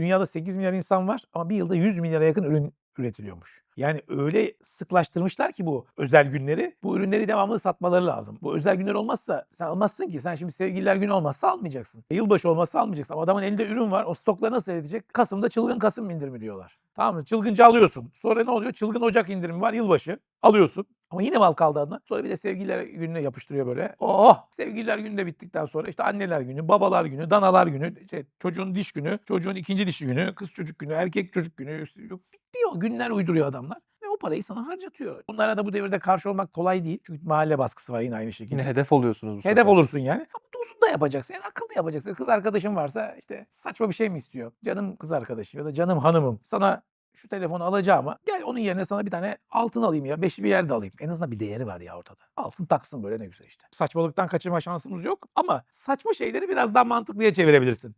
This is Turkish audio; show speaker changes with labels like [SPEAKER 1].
[SPEAKER 1] Dünyada 8 milyar insan var ama bir yılda 100 milyara yakın ürün üretiliyormuş. Yani öyle sıklaştırmışlar ki bu özel günleri. Bu ürünleri devamlı satmaları lazım. Bu özel günler olmazsa sen almazsın ki. Sen şimdi sevgililer günü olmazsa almayacaksın. Yılbaşı olmazsa almayacaksın. Ama adamın elinde ürün var. O stokları nasıl edecek? Kasım'da çılgın Kasım indirimi diyorlar. Tamam mı? Çılgınca alıyorsun. Sonra ne oluyor? Çılgın Ocak indirimi var. Yılbaşı. Alıyorsun. Ama yine mal kaldı adına. Sonra bir de sevgililer gününe yapıştırıyor böyle. Oh! Sevgililer günü de bittikten sonra işte anneler günü, babalar günü, danalar günü, işte çocuğun diş günü, çocuğun ikinci dişi günü, kız çocuk günü, erkek çocuk günü. Bitmiyor. Günler uyduruyor adamlar. Ve o parayı sana harcatıyor. Bunlara da bu devirde karşı olmak kolay değil. Çünkü mahalle baskısı var yine aynı şekilde.
[SPEAKER 2] Yine hedef oluyorsunuz bu
[SPEAKER 1] Hedef
[SPEAKER 2] sefer.
[SPEAKER 1] olursun yani. Ama dozunda yapacaksın. Yani akıllı yapacaksın. Kız arkadaşın varsa işte saçma bir şey mi istiyor? Canım kız arkadaşım ya da canım hanımım sana şu telefonu alacağım ama gel onun yerine sana bir tane altın alayım ya. Beşli bir yerde alayım. En azından bir değeri var ya ortada. Alsın taksın böyle ne güzel işte. Saçmalıktan kaçırma şansımız yok ama saçma şeyleri biraz daha mantıklıya çevirebilirsin.